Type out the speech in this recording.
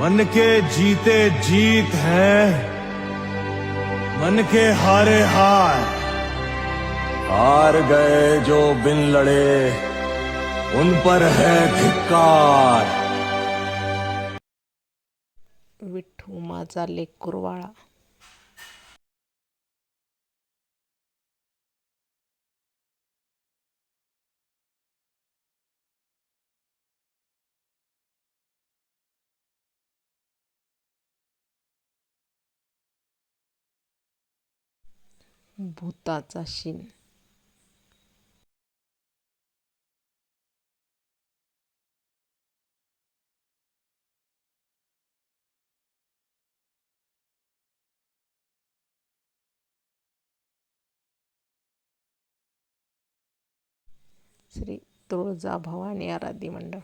मन के जीते जीत है। मन के हारे हार। हार गए जो बिन लड़े उन पर है धिक्कार। विठू माझा लेकुरवाळा भूताचा शिन. श्री तुळजा भवानी आराधी मंडळ.